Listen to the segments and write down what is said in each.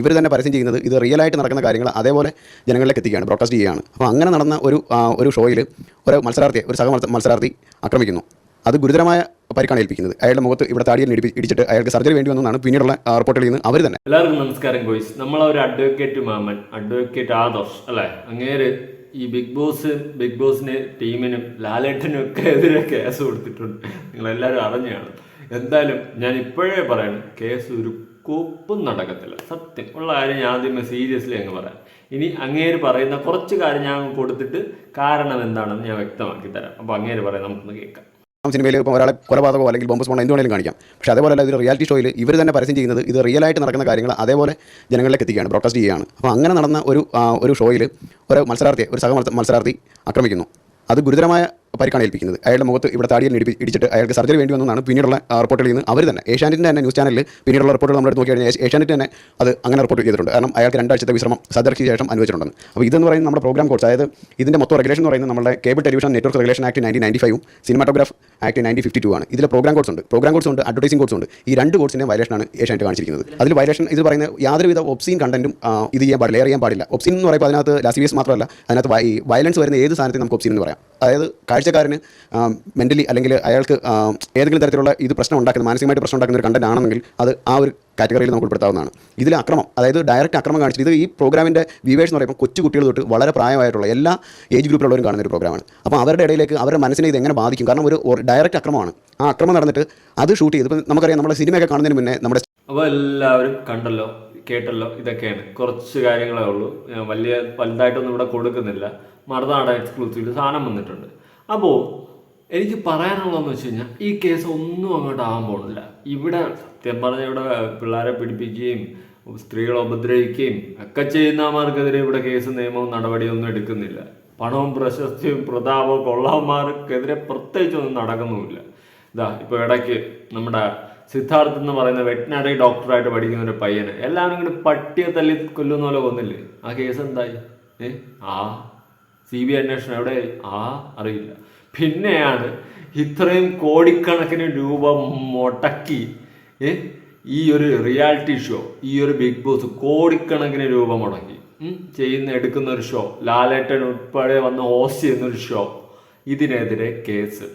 ഇവർ തന്നെ പരസ്യം ചെയ്യുന്നത് ഇത് റിയൽ ആയിട്ട് നടക്കുന്ന കാര്യങ്ങൾ അതേപോലെ ജനങ്ങളിലേക്ക് എത്തിക്കുകയാണ് ബ്രോഡ്കാസ്റ്റ് ചെയ്യുകയാണ്. അപ്പോൾ അങ്ങനെ നടന്ന ഒരു ഒരു ഷോയിൽ ഒരു മത്സരാർത്ഥിയെ ഒരു സഹ മത്സരാർത്ഥി ആക്രമിക്കുന്നു. അത് ഗുരുതരമായ പരിക്കാണ് ഏൽപ്പിക്കുന്നത്. അയാളുടെ മുഖത്ത് ഇവിടെ താടിയിൽ ഇടിച്ചിട്ട് അയാൾക്ക് സർജറി വേണ്ടി വന്നതാണ് പിന്നീടുള്ള റിപ്പോർട്ടിൽ നിന്ന് അവർ തന്നെ. എല്ലാവർക്കും നമസ്കാരം ബോയ്സ് നമ്മളെ ഒരു അഡ്വക്കേറ്റ് മാമൻ അഡ്വക്കേറ്റ് ആദർശ് അല്ലേ? അങ്ങേര് ഈ ബിഗ് ബോസ് ബിഗ് ബോസിന് ടീമിനും ലാലേട്ടനും ഒക്കെ എതിരെ കേസ് കൊടുത്തിട്ടുണ്ട്. നിങ്ങൾ എല്ലാവരും അറിഞ്ഞാണ് എന്തായാലും ഞാൻ ഇപ്പോഴേ പറയണം കേസ് ഒരു കോപ്പും നടക്കത്തില്ല. സത്യം. ഉള്ള കാര്യം ഞാൻ ആദ്യമേ സീരിയസ്ലി അങ്ങ് പറയാം. ഇനി അങ്ങേര് പറയുന്ന കുറച്ച് കാര്യം ഞാൻ കൊടുത്തിട്ട് കാരണം എന്താണെന്ന് ഞാൻ വ്യക്തമാക്കി തരാം. അപ്പോൾ അങ്ങേര് പറയാം നമുക്കൊന്ന് കേൾക്കാം. സിനിമയിൽ ഇപ്പോൾ ഒരാളെ കൊലപാതകമോ അല്ലെങ്കിൽ ബോംബ് സ്ഫോടനം എന്ത് കാണിക്കാം. പക്ഷേ അതേപോലെ അല്ല ഒരു റിയാലിറ്റി ഷോയിൽ ഇവർ തന്നെ പരസ്യം ചെയ്യുന്നത് ഇത് റിയൽ ആയിട്ട് നടക്കുന്ന കാര്യങ്ങൾ അതേപോലെ ജനങ്ങളിലേക്ക് എത്തിക്കുകയാണ് ബ്രോഡ്കാസ്റ്റ് ചെയ്യുകയാണ്. അപ്പോൾ അങ്ങനെ നടന്ന ഒരു ഒരു ഷോയിൽ ഒരു മത്സരാർത്ഥിയെ ഒരു സഹ മത്സരാർത്ഥി ആക്രമിക്കുന്നു. അത് ഗുരുതരമായ പരിക്കാണ് ഏൽപ്പിക്കുന്നത്. അയാളുടെ മുഖത്ത് ഇവിടെ താടിയിൽ ഇടിച്ചിട്ട് അയാൾക്ക് സർജറി വേണ്ടി വന്നതാണ് പിന്നീടുള്ള റിപ്പോർട്ടുകളിൽ നിന്ന് അവർ തന്നെ. ഏഷ്യാനെറ്റിന്റെ തന്നെ ന്യൂസ് ചാനലിൽ പിന്നീടുള്ള റിപ്പോർട്ടുകൾ നമ്മൾ നോക്കി കഴിഞ്ഞാൽ ഏഷ്യാനെറ്റ് തന്നെ അത് അങ്ങനെ റിപ്പോർട്ട് ചെയ്തിട്ടുണ്ട്. കാരണം അയാൾക്ക് രണ്ടാഴ്ചത്തെ വിശ്രമം സർജറിക്ക് ശേഷം അനുവദിച്ചിട്ടുണ്ടെന്ന്. അപ്പോൾ ഇതെന്ന് പറയുന്നത് നമ്മുടെ പ്രോഗ്രാം കോഴ്സ് അതായത് ഇതിന്റെ മൊത്തം റെഗുലേഷൻ എന്ന് പറയുന്നത് നമ്മുടെ cable television network regulation act ninety ninety ഫൈവും cinematograph act ninety fifty two ആണ്. ഇതിൽ പ്രോഗ്രാം കോഴ്സ് ഉണ്ട്. പ്രോഗ്രാം കോഴ്സ് ഉണ്ട് അഡ്വർടൈസിംഗ് കോഴ്സ് ഉണ്ട്. ഈ രണ്ട് കോഴ്സിന്റെ വയലേഷനാണ് ഏഷ്യാനെറ്റ് കാണിച്ചിരിക്കുന്നത്. അതിൽ വയലേഷൻ ഇത് പറയുന്ന യാതൊരുവിധ ഒപ്സീൻ കണ്ടന്റും ഇത് ചെയ്യാൻ പാടില്ല ചെയ്യാൻ പാടില്ല. ഒപ്സീൻ എന്ന് പറയുമ്പോൾ അതിനകത്ത് ലാസിവിയസ് മാത്രമല്ല അതിനകത്ത് വയലൻസ് വരുന്ന ഏത് സാധനത്തെ നമുക്ക് ഒപ്സീൻ എന്ന് പറയാം. അതായത് കാഴ്ചക്കാരന് മെന്റലി അല്ലെങ്കിൽ അയാൾക്ക് ഏതെങ്കിലും തരത്തിലുള്ള ഇത് പ്രശ്നം ഉണ്ടാക്കുന്ന മാനസികമായിട്ട് പ്രശ്നം ഉണ്ടാക്കുന്ന ഒരു കണ്ടന്റ് ആണെങ്കിൽ അത് ആ ഒരു കാറ്റഗറിയിൽ നമുക്ക് ഉൾപ്പെടുത്താവുന്നതാണ്. ഇതിൽ അക്രമം അതായത് ഡയറക്റ്റ് അക്രമം കാണിച്ചിട്ട് ഇത് ഈ പ്രോഗ്രാമിന്റെ വ്യൂവേഴ്സ് എന്ന് പറയുമ്പോൾ കൊച്ചു കുട്ടികൾ തൊട്ട് വളരെ പ്രായമായിട്ടുള്ള എല്ലാ ഏജ് ഗ്രൂപ്പിലുള്ളവരും കാണുന്ന ഒരു പ്രോഗ്രാമാണ് അപ്പോൾ അവരുടെ ഇടയിലേക്ക് അവരുടെ മനസ്സിനെ ഇത് എങ്ങനെ ബാധിക്കും? കാരണം ഒരു ഡയറക്റ്റ് അക്രമമാണ്. ആ അക്രമം നടന്നിട്ട് അത് ഷൂട്ട് ചെയ്ത് ഇപ്പം നമുക്കറിയാം നമ്മുടെ സിനിമയൊക്കെ കാണുന്നതിന് മുന്നേ നമ്മുടെ അപ്പോൾ എല്ലാവരും കണ്ടല്ലോ കേട്ടല്ലോ ഇതൊക്കെയാണ്. കുറച്ച് കാര്യങ്ങളേ ഉള്ളൂ. വലിയ വലുതായിട്ടൊന്നും ഇവിടെ കൊടുക്കുന്നില്ല. മറുനാടൻ എക്സ്ക്ലൂസീവ് സാധനം വന്നിട്ടുണ്ട്. അപ്പോൾ എനിക്ക് പറയാനുള്ളതെന്ന് വെച്ച് കഴിഞ്ഞാൽ ഈ കേസ് ഒന്നും അങ്ങോട്ട് ആകാൻ പോകുന്നില്ല. ഇവിടെ സത്യം പറഞ്ഞ ഇവിടെ പിള്ളേരെ പിടിപ്പിക്കുകയും സ്ത്രീകളെ ഉപദ്രവിക്കുകയും ഒക്കെ ചെയ്യുന്നമാർക്കെതിരെ ഇവിടെ കേസ് നിയമവും നടപടിയൊന്നും എടുക്കുന്നില്ല. പണവും പ്രശസ്തിയും പ്രതാപവും കൊള്ളാവന്മാർക്കെതിരെ പ്രത്യേകിച്ചൊന്നും നടക്കുന്നുമില്ല. ഇതാ ഇപ്പോൾ ഇടയ്ക്ക് നമ്മുടെ സിദ്ധാർത്ഥ് എന്ന് പറയുന്ന വെറ്റിനറി ഡോക്ടറായിട്ട് പഠിക്കുന്ന ഒരു പയ്യന് എല്ലാവരും ഇങ്ങനെ പട്ടിയെ തല്ലി കൊല്ലുന്ന പോലെ കൊന്നില്ലേ? ആ കേസ് എന്തായി? ഏ? ആ സി ബി അന്വേഷണം എവിടെ? ആ അറിയില്ല. പിന്നെയാണ് ഇത്രയും കോടിക്കണക്കിന് രൂപ മുടക്കി ഈ ഒരു റിയാലിറ്റി ഷോ ഈ ഒരു ബിഗ് ബോസ് കോടിക്കണക്കിന് രൂപ മുടക്കി. ചെയ്യുന്ന എടുക്കുന്ന ഒരു ഷോ ലാലേട്ടൻ ഉൾപ്പെടെ വന്ന ഹോസ്റ്റ് ചെയ്യുന്ന ഒരു ഷോ ഇതിനെതിരെ കേസ്.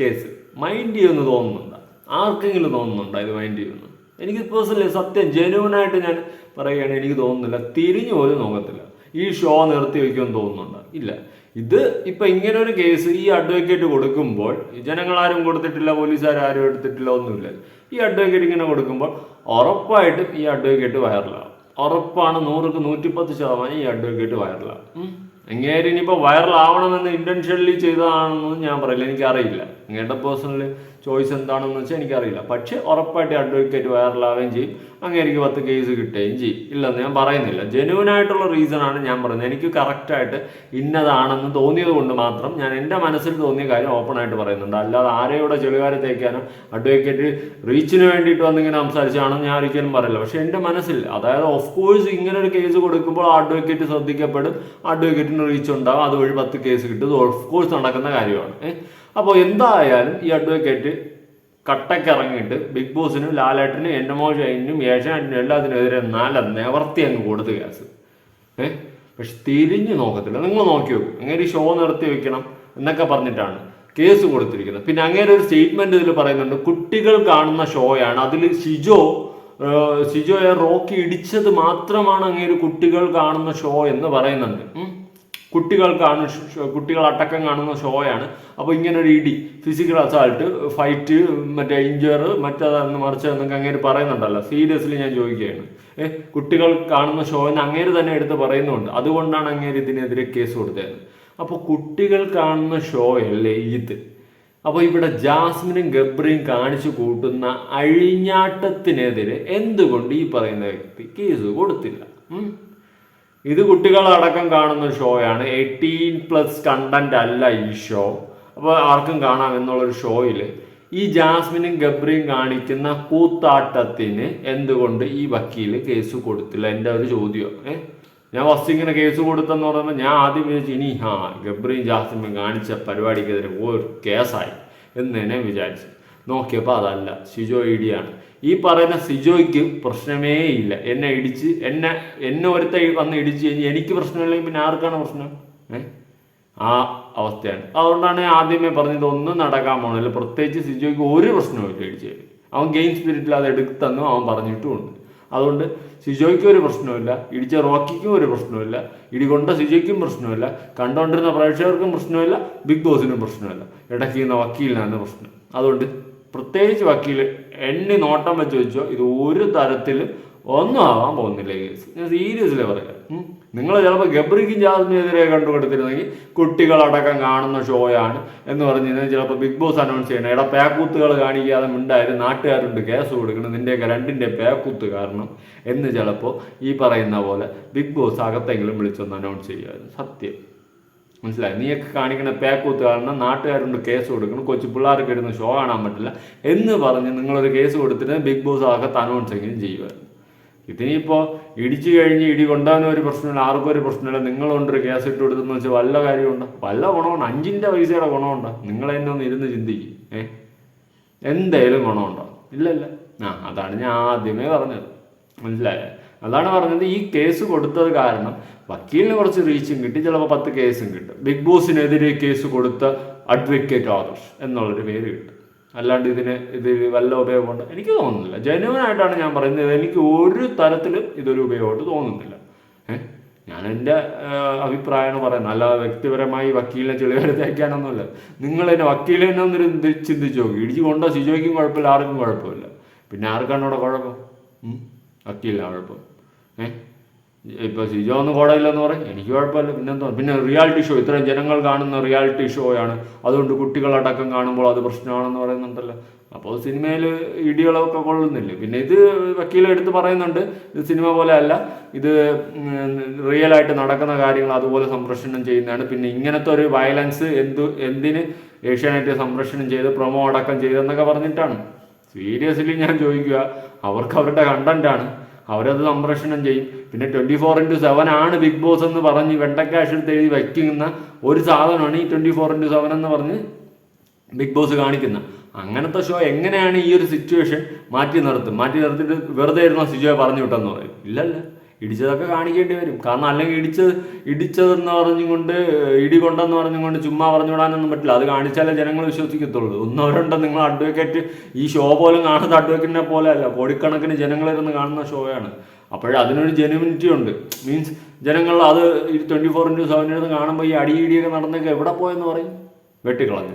കേസ്. മൈൻഡ് ചെയ്യുമെന്ന് തോന്നുന്നുണ്ട്. ആർക്കെങ്കിലും തോന്നുന്നുണ്ടോ ഇത് മൈൻഡ് ചെയ്യുമെന്ന്? എനിക്ക് പേഴ്സണലി സത്യം ജെനുവനായിട്ട് ഞാൻ പറയുകയാണെങ്കിൽ എനിക്ക് തോന്നുന്നില്ല. തിരിഞ്ഞു പോലും നോക്കത്തില്ല. ഈ ഷോ നിർത്തി വയ്ക്കുമെന്ന് തോന്നുന്നുണ്ട്. ഇല്ല. ഇത് ഇപ്പൊ ഇങ്ങനെ ഒരു കേസ് ഈ അഡ്വക്കേറ്റ് കൊടുക്കുമ്പോൾ ജനങ്ങൾ ആരും കൊടുത്തിട്ടില്ല പോലീസുകാരും ആരും എടുത്തിട്ടില്ല ഒന്നുമില്ല. ഈ അഡ്വക്കേറ്റ് ഇങ്ങനെ കൊടുക്കുമ്പോൾ ഉറപ്പായിട്ടും ഈ അഡ്വക്കേറ്റ് വൈറലാകും. ഉറപ്പാണ് നൂറുക്ക് നൂറ്റിപ്പത്ത് ശതമാനം ഈ അഡ്വക്കേറ്റ് വൈറലാകും. അങ്ങേര് ഇനിയിപ്പോൾ വൈറലാവണമെന്ന് ഇന്റൻഷനലി ചെയ്തതാണെന്നൊന്നും ഞാൻ പറയില്ല. എനിക്കറിയില്ല. അങ്ങയുടെ പേഴ്സണൽ ചോയ്സ് എന്താണെന്ന് വെച്ചാൽ എനിക്കറിയില്ല. പക്ഷേ ഉറപ്പായിട്ട് അഡ്വക്കേറ്റ് വൈറലാവുകയും ചെയ്യും. അങ്ങേർക്ക് പത്ത് കേസ് കിട്ടുകയും ചെയ്യും. ഇല്ലെന്ന് ഞാൻ പറയുന്നില്ല. ജെന്യൂൻ ആയിട്ടുള്ള റീസണാണ് ഞാൻ പറയുന്നത്. എനിക്ക് കറക്റ്റായിട്ട് ഇന്നതാണെന്ന് തോന്നിയത് കൊണ്ട് മാത്രം ഞാൻ എന്റെ മനസ്സിൽ തോന്നിയ കാര്യം ഓപ്പൺ ആയിട്ട് പറയുന്നുണ്ട്. അല്ലാതെ ആരെയുടെ ചെളികാരെ തേക്കാനോ അഡ്വക്കേറ്റ് റീച്ചിന് വേണ്ടിയിട്ട് വന്നിങ്ങനെ സംസാരിച്ചാണെന്ന് ഞാൻ ഒരിക്കലും പറയില്ല. പക്ഷേ എന്റെ മനസ്സിൽ അതായത് ഓഫ് കോഴ്സ് ഇങ്ങനെ ഒരു കേസ് കൊടുക്കുമ്പോൾ അഡ്വക്കേറ്റ് ശ്രദ്ധിക്കപ്പെടും. അഡ്വക്കേറ്റിന് റീച്ച് ഉണ്ടാവും. അതുവഴി പത്ത് കേസ് കിട്ടും. ഓഫ് കോഴ്സ് നടക്കുന്ന കാര്യമാണ്. അപ്പോൾ എന്തായാലും ഈ അഡ്വക്കേറ്റ് കട്ടക്കിറങ്ങിയിട്ട് ബിഗ് ബോസിനും ലാലേട്ടനും എൻഡമോ ഷൈനും ഏഷ്യാനെറ്റിനും എല്ലാത്തിനെതിരെ നല്ല നിവർത്തി അങ്ങ് കൊടുത്ത് കേസ്. ഏഹ് പക്ഷെ തിരിഞ്ഞു നോക്കത്തില്ല. നിങ്ങൾ നോക്കി നോക്കും. അങ്ങനെ ഈ ഷോ നിർത്തി വെക്കണം എന്നൊക്കെ പറഞ്ഞിട്ടാണ് കേസ് കൊടുത്തിരിക്കുന്നത്. പിന്നെ അങ്ങനെ ഒരു സ്റ്റേറ്റ്മെന്റ് ഇതിൽ പറയുന്നുണ്ട്. കുട്ടികൾ കാണുന്ന ഷോയാണ് അതിൽ ഷിജോ ഷിജോയെ റോക്കി ഇടിച്ചത് മാത്രമാണ് അങ്ങേര് കുട്ടികൾ കാണുന്ന ഷോ എന്ന് പറയുന്നുണ്ട്. കുട്ടികൾ കാണുന്ന കുട്ടികൾ അടക്കം കാണുന്ന ഷോയാണ്. അപ്പോൾ ഇങ്ങനെ ഒരു ഇടി ഫിസിക്കൽ അസാൾട്ട് ഫൈറ്റ് മറ്റേ ഇഞ്ചർ മറ്റേതെന്ന് മറിച്ചതെന്നൊക്കെ അങ്ങേര് പറയുന്നുണ്ടല്ലോ. സീരിയസ്ലി ഞാൻ ചോദിക്കുകയാണ്. ഏഹ് കുട്ടികൾ കാണുന്ന ഷോ എന്ന് അങ്ങേര് തന്നെ എടുത്ത് പറയുന്നുണ്ട്. അതുകൊണ്ടാണ് അങ്ങേര് ഇതിനെതിരെ കേസ് കൊടുത്തത്. അപ്പോൾ കുട്ടികൾ കാണുന്ന ഷോ അല്ലേ ഇത്? അപ്പോൾ ഇവിടെ ജാസ്മിനും ഗബ്രിയും കാണിച്ചു കൂട്ടുന്ന അഴിഞ്ഞാട്ടത്തിനെതിരെ എന്തുകൊണ്ട് ഈ പറയുന്ന വ്യക്തി കേസ് കൊടുത്തില്ല? ഇത് കുട്ടികളടക്കം കാണുന്ന ഷോയാണ്. എയ്റ്റീൻ പ്ലസ് കണ്ടന്റ് അല്ല ഈ ഷോ. അപ്പോൾ ആർക്കും കാണാം എന്നുള്ളൊരു ഷോയിൽ ഈ ജാസ്മിനും ഗബ്രിയും കാണിക്കുന്ന കൂത്താട്ടത്തിന് എന്തുകൊണ്ട് ഈ വക്കീൽ കേസ് കൊടുത്തില്ല? എന്റെ ഒരു ചോദ്യം. ഏ? ഞാൻ ഫസ്റ്റ് ഇങ്ങനെ കേസ് കൊടുത്തെന്ന് പറയുമ്പോൾ ഞാൻ ആദ്യം വിചാരിച്ചു ഇനി ഹാ ഗബ്രിയും ജാസ്മിനും കാണിച്ച പരിപാടിക്കെതിരെ ഒരു കേസായി എന്ന് തന്നെ വിചാരിച്ചു. നോക്കിയപ്പോൾ അതല്ല. സിജോ ഇടിയാണ്. ഈ പറയുന്ന സിജോയ്ക്ക് പ്രശ്നമേ ഇല്ല. എന്നെ ഇടിച്ച് എന്നെ എന്നെ ഒരുത്ത വന്ന് ഇടിച്ച് കഴിഞ്ഞ് എനിക്ക് പ്രശ്നമില്ലെങ്കിൽ പിന്നെ ആർക്കാണ് പ്രശ്നം? ഏഹ് ആ അവസ്ഥയാണ്. അതുകൊണ്ടാണ് ആദ്യമേ പറഞ്ഞത് ഒന്നും നടക്കാൻ പോകണില്ല പ്രത്യേകിച്ച് സിജോയ്ക്ക് ഒരു പ്രശ്നവുമില്ല ഇടിച്ച് അവൻ ഗെയിം സ്പിരിറ്റിൽ അത് എടുത്തെന്നും അവൻ പറഞ്ഞിട്ടുമുണ്ട്. അതുകൊണ്ട് സിജോയ്ക്കും ഒരു പ്രശ്നമില്ല ഇടിച്ച റോക്കിക്കും ഒരു പ്രശ്നമില്ല ഇടികൊണ്ട സിജോയ്ക്കും പ്രശ്നമില്ല കണ്ടുകൊണ്ടിരുന്ന പ്രേക്ഷകർക്കും പ്രശ്നമില്ല ബിഗ് ബോസിനും പ്രശ്നമില്ല ഇടയ്ക്ക് ചെയ്യുന്ന വക്കീലിനാണ് പ്രശ്നം. അതുകൊണ്ട് പ്രത്യേകിച്ച് വക്കീൽ എണ്ണി നോട്ടം വെച്ച് വെച്ചോ ഇത് ഒരു തരത്തിൽ ഒന്നും ആവാൻ പോകുന്നില്ല. കേസ് ഞാൻ സീരിയസ്ലി പറയാം. നിങ്ങൾ ചിലപ്പോൾ ഗബ്രിക്കും ജാസ്മിനെതിരെ കണ്ടുകൊടുത്തിരുന്നെങ്കിൽ കുട്ടികളടക്കം കാണുന്ന ഷോയാണ് എന്ന് പറഞ്ഞു കഴിഞ്ഞാൽ ചിലപ്പോൾ ബിഗ് ബോസ് അനൗൺസ് ചെയ്യണം. എടാ പേക്കൂത്തുകൾ കാണിക്കാതെ മിണ്ടായാലും നാട്ടുകാരുണ്ട് കേസ് കൊടുക്കണം. നിന്റെയൊക്കെ രണ്ടിന്റെ പേക്കൂത്ത് കാരണം എന്ന് ചിലപ്പോൾ ഈ പറയുന്ന പോലെ ബിഗ് ബോസ് അകത്തെങ്കിലും വിളിച്ചൊന്ന് അനൗൺസ് ചെയ്യുമായിരുന്നു. സത്യം. മനസ്സിലായി? നീയൊക്കെ കാണിക്കുന്ന പേക്കൂത്ത് കാരണം നാട്ടുകാരുണ്ട് കേസ് കൊടുക്കണം കൊച്ചു പിള്ളേർക്ക് ഇരുന്ന് ഷോ കാണാൻ പറ്റില്ല എന്ന് പറഞ്ഞ് നിങ്ങളൊരു കേസ് കൊടുത്തിട്ട് ബിഗ് ബോസ് ആകെ അനൗൺസ് എങ്കിലും ചെയ്യുമായിരുന്നു ഇതിനിപ്പോൾ ഇടിച്ചു കഴിഞ്ഞ് ഇടി കൊണ്ടാനും ഒരു പ്രശ്നമില്ല ആർക്കും ഒരു പ്രശ്നമില്ല. നിങ്ങളുണ്ടൊരു കേസ് ഇട്ട് കൊടുത്തെന്ന് വെച്ചാൽ വല്ല കാര്യമുണ്ടോ? വല്ല ഗുണമുണ്ട്? അഞ്ചിന്റെ പൈസയുടെ ഗുണമുണ്ടോ? നിങ്ങൾ തന്നെ ഒന്ന് ഇരുന്ന് ചിന്തിക്കും ഏ? എന്തേലും ഗുണമുണ്ടോ? ഇല്ലല്ല. ആ അതാണ് ഞാൻ ആദ്യമേ പറഞ്ഞത്. മനസ്സിലായേ? അതാണ് പറഞ്ഞത് ഈ കേസ് കൊടുത്തത് കാരണം വക്കീലിന് കുറച്ച് റീച്ചും കിട്ടി ചിലപ്പോൾ പത്ത് കേസും കിട്ടും. ബിഗ് ബോസിനെതിരെ കേസ് കൊടുത്ത അഡ്വക്കേറ്റ് ആദർശ് എന്നുള്ളൊരു പേര് കിട്ടും. അല്ലാണ്ട് ഇതിന് ഇത് വല്ല ഉപയോഗമുണ്ട്? എനിക്ക് തോന്നുന്നില്ല. ജനുവൻ ആയിട്ടാണ് ഞാൻ പറയുന്നത്. എനിക്ക് ഒരു തരത്തിലും ഇതൊരു ഉപയോഗമായിട്ട് തോന്നുന്നില്ല. ഞാൻ എന്റെ അഭിപ്രായമാണ് പറയുന്നത്. അല്ല വ്യക്തിപരമായി വക്കീലിനെ ചെളിവരെ തേക്കാനൊന്നുമില്ല നിങ്ങൾ എന്നെ വക്കീലിനെ ഒന്നൊരു ചിന്തിച്ചു നോക്കി ഇടിച്ചു കൊണ്ടോ സിജോയ്ക്കും കുഴപ്പമില്ല ആർക്കും കുഴപ്പമില്ല. പിന്നെ ആർക്കാണ് അവിടെ കുഴപ്പം? ഉം? വക്കീലിനാണ് കുഴപ്പം ഏഹ് ഇപ്പോൾ സിജോ ഒന്നും കോടയില്ലെന്ന് പറയും. എനിക്ക് കുഴപ്പമില്ല. പിന്നെന്തോ? പിന്നെ റിയാലിറ്റി ഷോ. ഇത്രയും ജനങ്ങൾ കാണുന്ന റിയാലിറ്റി ഷോയാണ് അതുകൊണ്ട് കുട്ടികളടക്കം കാണുമ്പോൾ അത് പ്രശ്നമാണെന്ന് പറയുന്നുണ്ടല്ലോ. അപ്പോൾ സിനിമയിൽ ഇടികളൊക്കെ കൊള്ളുന്നില്ലേ. പിന്നെ ഇത് വക്കീലെടുത്ത് പറയുന്നുണ്ട്. ഇത് സിനിമ പോലെ അല്ല. ഇത് റിയൽ ആയിട്ട് നടക്കുന്ന കാര്യങ്ങൾ അതുപോലെ സംപ്രേഷണം ചെയ്യുന്നതാണ്. പിന്നെ ഇങ്ങനത്തെ ഒരു വയലൻസ് എന്തു എന്തിന് ഏഷ്യാനെറ്റ് സംപ്രേഷണം ചെയ്ത് പ്രൊമോ അടക്കം ചെയ്തെന്നൊക്കെ പറഞ്ഞിട്ടാണ്. സീരിയസ്ലി ഞാൻ ചോദിക്കുക അവർക്ക് അവരുടെ കണ്ടന്റാണ് അവരത് സംപ്രേഷണം ചെയ്യും. പിന്നെ ട്വന്റി ഫോർ ഇന്റു സെവൻ ആണ് ബിഗ് ബോസ് എന്ന് പറഞ്ഞ് വെണ്ടക്കാഷിൽ എഴുതി വയ്ക്കുന്ന ഒരു സാധനമാണ് ഈ ട്വന്റി ഫോർ ഇന്റു സെവൻ എന്ന് പറഞ്ഞ് ബിഗ് ബോസ് കാണിക്കുന്ന അങ്ങനത്തെ ഷോ എങ്ങനെയാണ് ഈ ഒരു സിറ്റുവേഷൻ മാറ്റി നിർത്തും മാറ്റി നിർത്തിയിട്ട് വെറുതെ ഇരുന്ന സിജോയെ പറഞ്ഞു വിട്ടെന്ന് പറയും. ഇല്ലല്ല. ഇടിച്ചതൊക്കെ കാണിക്കേണ്ടി വരും. കാരണം അല്ലെങ്കിൽ ഇടിച്ച് ഇടിച്ചതെന്ന് പറഞ്ഞുകൊണ്ട് ഇടി കൊണ്ടെന്ന് പറഞ്ഞുകൊണ്ട് ചുമ്മാ പറഞ്ഞു വിടാനൊന്നും പറ്റില്ല. അത് കാണിച്ചാലേ ജനങ്ങൾ വിശ്വസിക്കത്തുള്ളൂ. ഒന്നവരുണ്ട് നിങ്ങൾ അഡ്വക്കേറ്റ് ഈ ഷോ പോലും കാണുന്ന അഡ്വക്കേറ്റിനെ പോലെ അല്ല. കോടിക്കണക്കിന് ജനങ്ങളിരുന്ന് കാണുന്ന ഷോയാണ് അപ്പോഴേ അതിനൊരു ജെനുവിനിറ്റി ഉണ്ട്. മീൻസ് ജനങ്ങൾ അത് ട്വന്റി ഫോർ ഇന്റു സെവൻ ഇരുന്ന് കാണുമ്പോൾ ഈ അടിയിടിയൊക്കെ നടന്നൊക്കെ എവിടെ പോയെന്ന് പറയും? വെട്ടിക്കളഞ്ഞ.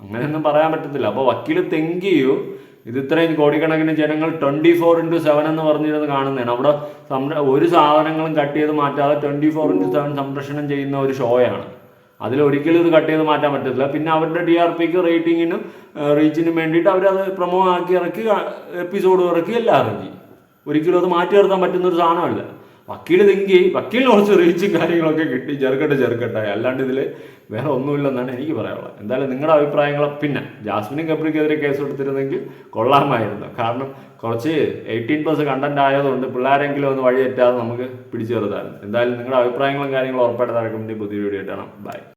അങ്ങനെയൊന്നും പറയാൻ പറ്റത്തില്ല. അപ്പോൾ വക്കീൽ തെങ്കിയോ ഇത് ഇത്രയും കോടിക്കണക്കിന് ജനങ്ങൾ ട്വന്റി ഫോർ ഇന്റു സെവൻ എന്ന് പറഞ്ഞിരുന്ന് കാണുന്നതാണ്. അവിടെ സംര ഒരു സാധനങ്ങളും കട്ട് ചെയ്ത് മാറ്റാതെ ട്വന്റി ഫോർ ഇന്റു സെവൻ സംരക്ഷണം ചെയ്യുന്ന ഒരു ഷോയാണ്. അതിൽ ഒരിക്കലും ഇത് കട്ട് ചെയ്ത് മാറ്റാൻ പറ്റത്തില്ല. പിന്നെ അവരുടെ ഡി ആർ പിക്ക് റേറ്റിങ്ങിനും റീച്ചിനും വേണ്ടിയിട്ട് അവരത് പ്രൊമോ ആക്കി ഇറക്കി എപ്പിസോഡ് ഇറക്കി എല്ലാം ഇറക്കി ഒരിക്കലും അത് മാറ്റി നിർത്താൻ പറ്റുന്ന ഒരു സാധനമല്ല. വക്കീൽ തെങ്കി വക്കീലിന് കുറച്ച് റീച്ചും കാര്യങ്ങളൊക്കെ കിട്ടി. ചെറുക്കട്ടെ ചെറുക്കട്ടെ അല്ലാണ്ട് ഇതിൽ വേറെ ഒന്നുമില്ലെന്നാണ് എനിക്ക് പറയാനുള്ളത്. എന്തായാലും നിങ്ങളുടെ അഭിപ്രായങ്ങൾ പിന്നെ ജാസ്മിനും ഗബ്രിക്കെതിരെ കേസ് എടുത്തിരുന്നെങ്കിൽ കൊള്ളാമായിരുന്നു. കാരണം കുറച്ച് എയ്റ്റീൻ പ്ലസ് കണ്ടന്റ് ആയതുകൊണ്ട് പിള്ളേരെങ്കിലും ഒന്ന് വഴിയേറ്റാതെ നമുക്ക് പിടിച്ചു നിർത്താമായിരുന്നു എന്തായാലും നിങ്ങളുടെ അഭിപ്രായങ്ങളും കാര്യങ്ങളും ഉറപ്പായിട്ട് നടക്കുമ്പോൾ പുതിയ വീഡിയോ ഇട്ടണം ബൈ